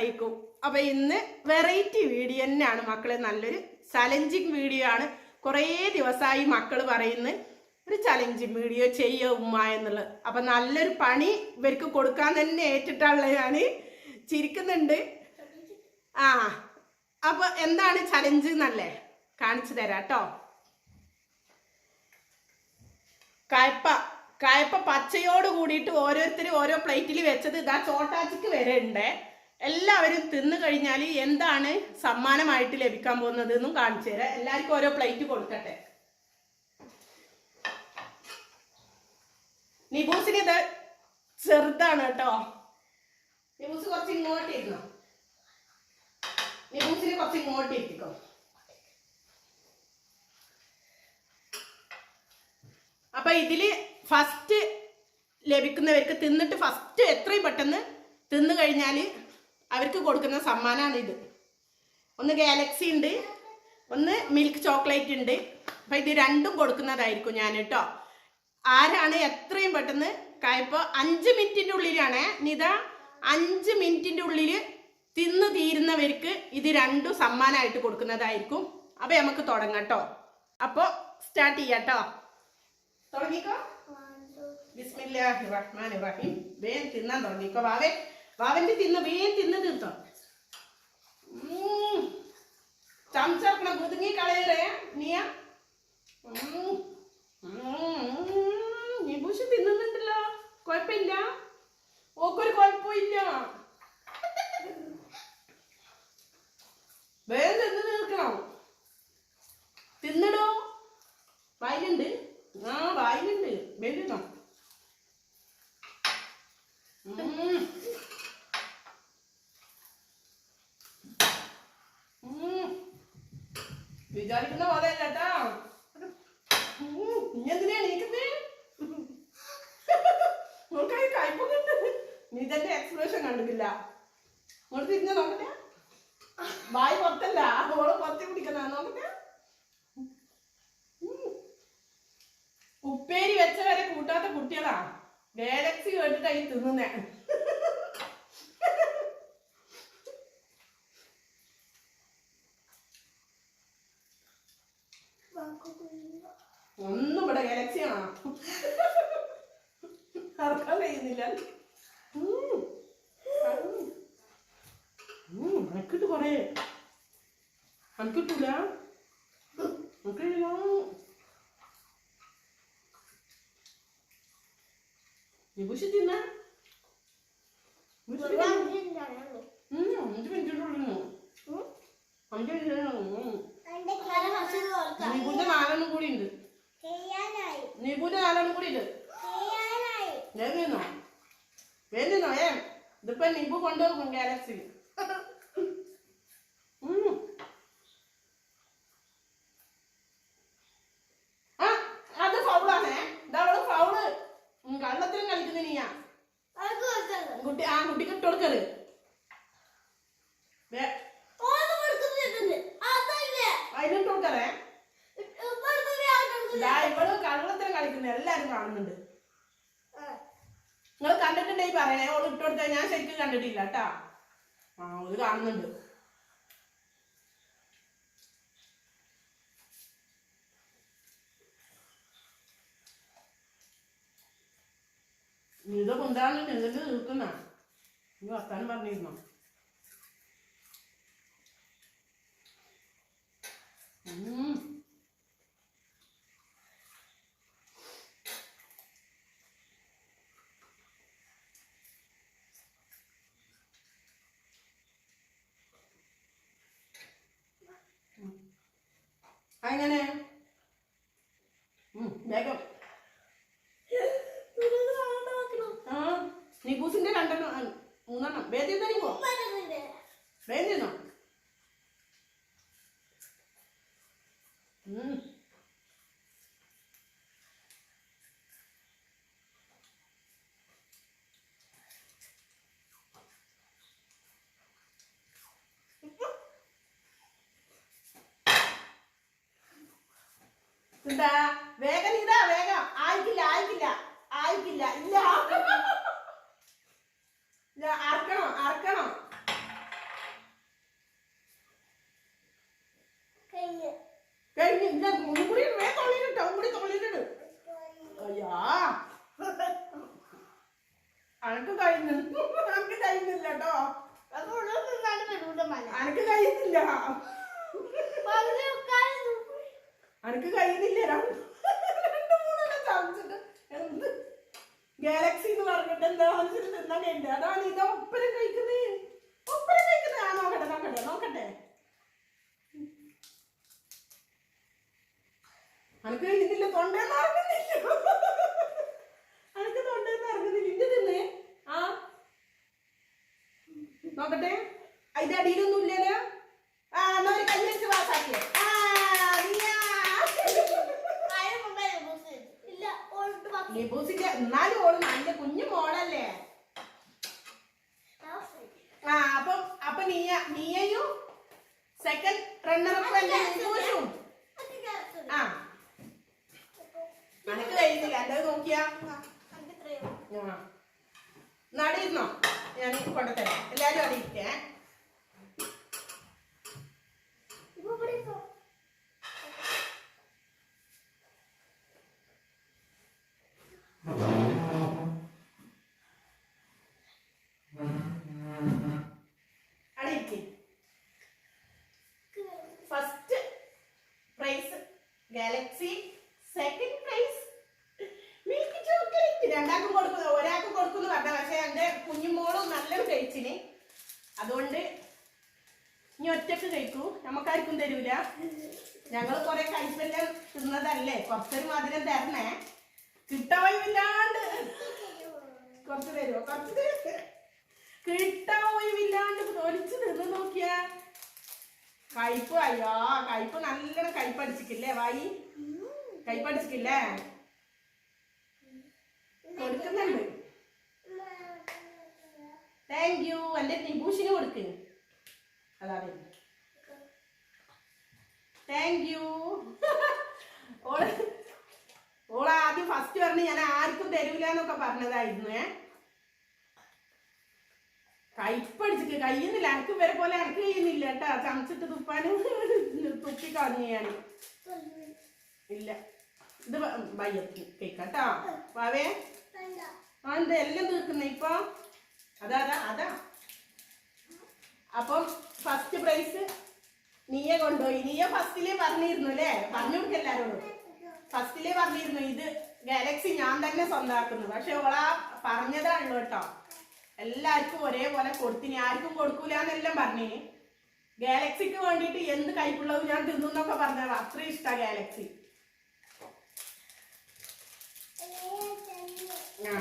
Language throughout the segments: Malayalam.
അറിയിക്കും. അപ്പൊ ഇന്ന് വെറൈറ്റി വീഡിയോ തന്നെയാണ് മക്കളെ. നല്ലൊരു ചലഞ്ചിങ് വീഡിയോ ആണ്. കുറേ ദിവസമായി മക്കൾ പറയുന്ന ഒരു ചലഞ്ചിങ് വീഡിയോ ചെയ്യ ഉമ്മ എന്നുള്ളത്. അപ്പൊ നല്ലൊരു പണി ഇവർക്ക് കൊടുക്കാൻ തന്നെ ഏറ്റിട്ടുള്ള ഞാൻ ചിരിക്കുന്നുണ്ട്. ആ അപ്പൊ എന്താണ് ചലഞ്ച് എന്നല്ലേ? കാണിച്ചു തരാം കേട്ടോ. കയപ്പ കയപ്പ പച്ചയോട് കൂടിയിട്ട് ഓരോരുത്തർ ഓരോ പ്ലേറ്റിൽ വെച്ചത് ഇതാ ചോട്ടാച്ചിക്ക് വരെ ഉണ്ട്. എല്ലാവരും തിന്നു കഴിഞ്ഞാൽ എന്താണ് സമ്മാനമായിട്ട് ലഭിക്കാൻ പോകുന്നത് എന്നും കാണിച്ചു തരാം. എല്ലാവർക്കും ഓരോ പ്ലേറ്റ് കൊടുക്കട്ടെ. നിബൂസിന് ഇത് ചെറുതാണ് കേട്ടോ. നിബൂസ് കുറച്ച് ഇങ്ങോട്ട് ഇരുന്നോ? നിബൂസിന് കുറച്ച് ഇങ്ങോട്ട് ഇരുത്തിക്കോ. അപ്പൊ ഇതിൽ ഫസ്റ്റ് ലഭിക്കുന്നവർക്ക് തിന്നിട്ട് ഫസ്റ്റ് എത്രയും പെട്ടെന്ന് തിന്നു കഴിഞ്ഞാൽ അവർക്ക് കൊടുക്കുന്ന സമ്മാനമാണ് ഇത്. ഒന്ന് ഗാലക്സി ഉണ്ട് ഒന്ന് മിൽക്ക് ചോക്ലേറ്റ് ഉണ്ട്. അപ്പം ഇത് രണ്ടും കൊടുക്കുന്നതായിരിക്കും ഞാൻ കേട്ടോ. ആരാണ് എത്രയും പെട്ടെന്ന് കായപ്പോൾ അഞ്ച് മിനിറ്റിന്റെ ഉള്ളിലാണ്. നിത അഞ്ച് മിനിറ്റിന്റെ ഉള്ളിൽ തിന്നു തീരുന്നവർക്ക് ഇത് രണ്ടും സമ്മാനമായിട്ട് കൊടുക്കുന്നതായിരിക്കും. അപ്പം നമുക്ക് തുടങ്ങാം കേട്ടോ. അപ്പോൾ സ്റ്റാർട്ട് ചെയ്യാം കേട്ടോ. തുടങ്ങിക്കോ. ബിസ്മില്ലാഹി റഹ്മാൻ റഹീം. വേഗം തിന്നാൻ തുടങ്ങിക്കോ. വാവേ. വാവന്റെ തിന്ന് വേ തിന്ന് തീർത്തോ. ചമച്ചർക്കണം കുതുങ്ങി കളയറേ നീയ. നിബുഷ് തിന്നുന്നുണ്ടല്ലോ. കുഴപ്പമില്ല. ഓക്കൊരു കുഴപ്പമില്ല. വേഗം തിന്ന് തീർക്കണം. തിന്നിടോ. വായിലുണ്ട്. ആ വായിലുണ്ട്. വരുന്നോ വിചാരിക്കുന്ന പോലെ അല്ല കേട്ടാ നീ എന്തിനാ നീക്കുന്നേ നോക്കായി കയ്പൊക്കെ നീ തന്നെ എക്സ്പ്രഷൻ കണ്ടിട്ടില്ല. ഓൾ തിരിഞ്ഞ നോക്കട്ടെ. വായി പുറത്തല്ല. ഓൾ പുറത്തി പിടിക്കുന്ന നോക്കട്ടെ. ഉപ്പേരി വെച്ച വരെ കൂട്ടാത്ത കുട്ടികളാ. ഗാലക്സി കേട്ടിട്ടായി തിന്നുന്നേ. ഒന്നും ഇവിടെ ഗാലക്സിയാണോ അറക്കാൻ കഴിയുന്നില്ല. കൊറേ അനക്കിട്ടൂല അനക്കില്ല നിബുഷ് തിന്ന അഞ്ച് മിനിറ്റ് ഉള്ളു അഞ്ച് മിനിറ്റ് നിബുന്റെ നാലെണ്ണം കൂടി ഉണ്ട് നിബുന്റെ നാലെണ്ണം കൂടി ഉണ്ട് വേഗന്നോ വേഗന്നോ ഏ ഇതിപ്പോ നിബു കൊണ്ടുപോകും ഗാലക്സി ആ അത് ഫൗളാണേ ഇതവൾ ഫൗൾ കള്ളത്തിലും കളിക്കുന്ന നീയാ കുട്ടി ആ കുട്ടിക്ക് ഇട്ട് കൊടുക്കരുത് വേ- അതിനിട്ട് കൊടുക്കറേ ഇതാ ഇവൾ കള്ളത്തിലും കളിക്കുന്ന എല്ലാരും കാണുന്നുണ്ട്. നിങ്ങൾ കണ്ടിട്ടുണ്ടെങ്കിൽ പറയണേ ഓൾ ഇട്ട് ഞാൻ ശരിക്കും കണ്ടിട്ടില്ല കേട്ടാ. ആ ഓൾ കാണുന്നുണ്ട്. ഇത് കൊണ്ടാണ് നിന്നിട്ട് നിൽക്കുന്ന നീ വർത്താനം പറഞ്ഞിരുന്നോ ഉം. അങ്ങനെ നിബൂസിന്റെ രണ്ടെണ്ണം മൂന്നെണ്ണം. വേദി തരുമോ എന്താ വേഗം ഇതാ വേഗം. ആയിക്കില്ല ആയിക്കില്ല ആയിക്കില്ല. ഇല്ല. ഇല്ല ഒന്നും കൂടി വേ തൊള്ളിയിലിട്ട് അതും കൂടി തൊള്ളിയിലിട്ട് അയ്യാ. അനക്ക് കഴിയുന്നു അനക്ക് കഴിയുന്നില്ല കേട്ടോ. അനക്ക് കഴിയുന്നില്ല. അനക്ക് കഴിയുന്നില്ല. രണ്ട് രണ്ട് മൂന്നെണ്ണം ചമച്ചിട്ട് എന്ത്? ഗാലക്സി എന്ന് പറഞ്ഞിട്ട് എന്താ മനസ്സിൽ തിന്നാൻ കഴിയില്ല അതാണ് ഇത് ഒപ്പരം കഴിക്കുന്നത് ഒപ്പരം കഴിക്കുന്നത് ആ നോക്കട്ടെ നോക്കട്ടെ നോക്കട്ടെ. അനക്ക് ഇതില്ല തൊണ്ടെന്ന് ഇറങ്ങുന്നില്ല അനക്ക് തൊണ്ടെന്ന് ഇറങ്ങുന്നില്ല ഇന്ന് തിന്നേ ആ. നോക്കട്ടെ. അതിന്റെ അടിയിലൊന്നും ഇല്ലല്ലോ. ആ എന്നാ ഒരു കല്ലിച്ച് പാസ്സാക്കിയേ. ലിബൂസിന്റെ എന്നാലും ഓൾ നല്ല കുഞ്ഞു മോളല്ലേ? ആ അപ്പം അപ്പൊ നീയ നീയയും സെക്കൻഡ് റണ്ണറപ്പ് അല്ലേ ലിബൂസും? ആ. അനക്ക് കഴിയുന്നില്ല നോക്കിയാ. നടിയിരുന്നോ ഞാൻ കൊണ്ടുതരാം എല്ലാരും അവിടെ ഇരിക്കേ അവിടെ ഇരിക്കേ first prize Galaxy second prize milk chocolate രണ്ടാൾക്കും കൊടുക്കുന്നു ഒരാൾക്കും കൊടുക്കുന്നു പറഞ്ഞ പക്ഷെ എന്റെ കുഞ്ഞുമോളും നല്ലോണം അതുകൊണ്ട് ഇനി ഒറ്റയ്ക്ക് കഴിക്കൂ. നമുക്കാർക്കും തരൂല. ഞങ്ങൾ കുറെ കഴിച്ചെല്ലാം തിന്നതല്ലേ? കുറച്ചൊരു മധുരം തരണേ. കിട്ടാവില്ലാണ്ട് കുറച്ച് തരുമോ കുറച്ച് തരുമോ കിട്ടാവില്ലാണ്ട് തൊലിച്ച് തിന്ന് നോക്കിയാ. കയ്പ് അയ്യോ കയ്പ് നല്ലോണം കയ്പടിച്ചിക്കില്ലേ വായി? കയ്പടിച്ചിക്കില്ലേ കൊടുക്കുന്നുണ്ട്. താങ്ക് യു എന്റെ നിബൂഷിന് കൊടുക്ക്. അതാ താങ്ക് യു ഓൾ ഓൾ ആദ്യം ഫസ്റ്റ് പറഞ്ഞ് ഞാൻ ആർക്കും തരൂല എന്നൊക്കെ പറഞ്ഞതായിരുന്നു ഏ? കയ്പടിച്ചിട്ട് കയ്യുന്നില്ല. അനക്ക് വരെ പോലെ അനക്ക് കഴിയുന്നില്ല കേട്ടാ. ചമച്ചിട്ട് തുപ്പാനും തുപ്പി കളഞ്ഞു ഞാൻ ഇല്ല. ഇത് വയ്യത്തി കേക്കാട്ടോ വാവേ. ആ എന്താ? എല്ലാം തീർക്കുന്നേ ഇപ്പൊ? അതാ അതാ അപ്പം ഫസ്റ്റ് പ്രൈസ് നീയെ കൊണ്ടുപോയി. നീയെ ഫസ്റ്റിലേ പറഞ്ഞിരുന്നു അല്ലേ? പറഞ്ഞു എല്ലാരോടും. ഫസ്റ്റിലേ പറഞ്ഞിരുന്നു ഇത് ഗാലക്സി ഞാൻ തന്നെ സ്വന്തമാക്കുന്നു പക്ഷെ ഓളാ പറഞ്ഞതാണല്ലോ കേട്ടോ. എല്ലാവർക്കും ഒരേപോലെ കൊടുത്തിന് ആർക്കും കൊടുക്കൂല എന്നെല്ലാം ഗാലക്സിക്ക് വേണ്ടിയിട്ട് എന്ത് കൈപ്പുള്ളതും ഞാൻ തിന്നൊക്കെ പറഞ്ഞത്. അത്രയും ഇഷ്ട ഗാലക്സി ആ.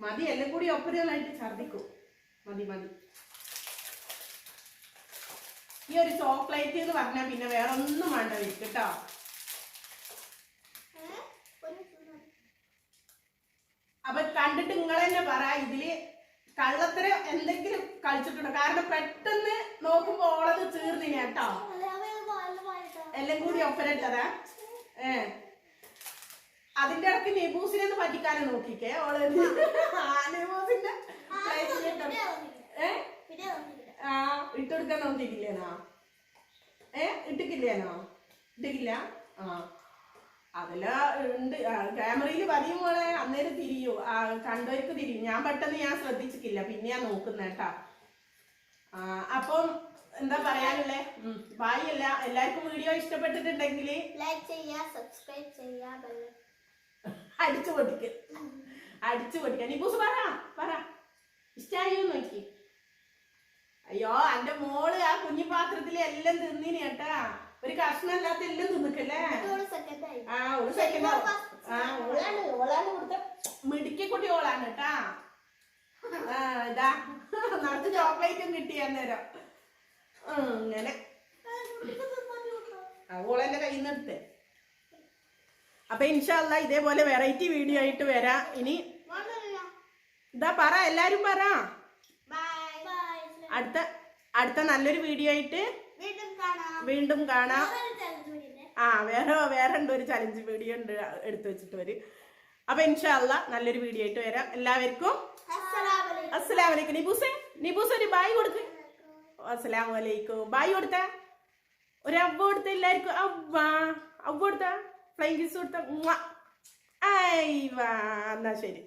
മതി എല്ലാം കൂടി ഒപ്പരകളായിട്ട് ഛർദിക്കും മതി മതി. ഈ ഒരു ചോക്ലേറ്റ് എന്ന് പറഞ്ഞാൽ പിന്നെ വേറെ ഒന്നും വേണ്ട വരും കേട്ടോ. അപ്പൊ കണ്ടിട്ട് നിങ്ങൾ തന്നെ പറ ഇതിൽ കള്ളത്തരം എന്തെങ്കിലും കളിച്ചിട്ടുണ്ടോ? കാരണം പെട്ടെന്ന് നോക്കുമ്പോ ഓളത് തീർന്നിന് കേട്ടോ. എല്ലാം കൂടി ഒപ്പരട്ടതാ ഏ. അതിന്റെ ഇടയ്ക്ക് നെബൂസിനെ ഒന്ന് പറ്റിക്കാനും നോക്കിക്കേ. ഓൾ ആ. നെബൂസിന്റെ ആ ഇട്ടുകൊടുക്കാൻ നോക്കിക്കില്ലേനോ ഏ? ഇട്ടിക്കില്ലേനോ ഇട്ടിക്കില്ല? ആ. അതെല്ലാം ഉണ്ട്. ക്യാമറയിൽ പറയും പോലെ അന്നേരം തിരിയൂ. ആ കണ്ടവർക്ക് തിരിയും. ഞാൻ പെട്ടെന്ന് ഞാൻ ശ്രദ്ധിച്ചിട്ടില്ല. പിന്നെയാ നോക്കുന്നേ കേട്ടാ. ആ അപ്പം എന്താ പറയാനുള്ളേ? ബായി അല്ല. എല്ലാവർക്കും വീഡിയോ ഇഷ്ടപ്പെട്ടിട്ടുണ്ടെങ്കിൽ ലൈക്ക് ചെയ്യാ സബ്സ്ക്രൈബ് ചെയ്യാ അടിച്ചു പൊട്ടിക്ക്. അടിച്ചു പൊട്ടിക്ക. നിബൂസ് പറ പറ. ഇഷ്ടായോ നോക്കി. അയ്യോ എന്റെ മോൾ ആ കുഞ്ഞു പാത്രത്തിൽ എല്ലാം തിന്നിന് കേട്ടാ. ഒരു കഷ്ണം അല്ലാത്ത എല്ലാം തിന്നിക്കല്ലേ? ആ ഒരു സെക്കൻഡ് ആ ഓളാണ് ഓളാണ് കൊടുത്ത മിടുക്കി കുട്ടി ഓളാണ് കേട്ടാ. ആ ഇതാ. നടത്ത് ചോക്ലേറ്റും കിട്ടി അന്നേരം. അങ്ങനെ ഓളെന്റെ കയ്യിൽ നിന്ന് എടുത്തേ. അപ്പൊ ഇൻഷാല്ല ഇതേപോലെ വെറൈറ്റി വീഡിയോ ആയിട്ട് വരാം. ഇനി ഇതാ പറ എല്ലാരും പറ. അടുത്ത അടുത്ത നല്ലൊരു വീഡിയോ ആയിട്ട് വീണ്ടും കാണാം. ആ വേറെ വേറെ ഉണ്ട് ഒരു ചലഞ്ച് വീഡിയോ ഉണ്ട് എടുത്തു വെച്ചിട്ട് വരും അപ്പൊ ഇൻഷാല്ല നല്ലൊരു വീഡിയോ ആയിട്ട് വരാം. എല്ലാവർക്കും അസ്സലാമലൈക്കും. നിബൂസെ നിബൂസ് ഒരു ബായ് കൊടുക്ക്. അസ്സലാമലൈക്കും ബായ് കൊടുത്ത. ഒരു അവ കൊടുത്ത എല്ലാവർക്കും. അവ അവ കൊടുത്ത. ഫ്ലൈങ് കിസ് കൊടുത്ത. ഐ വാ എന്നാ ശരി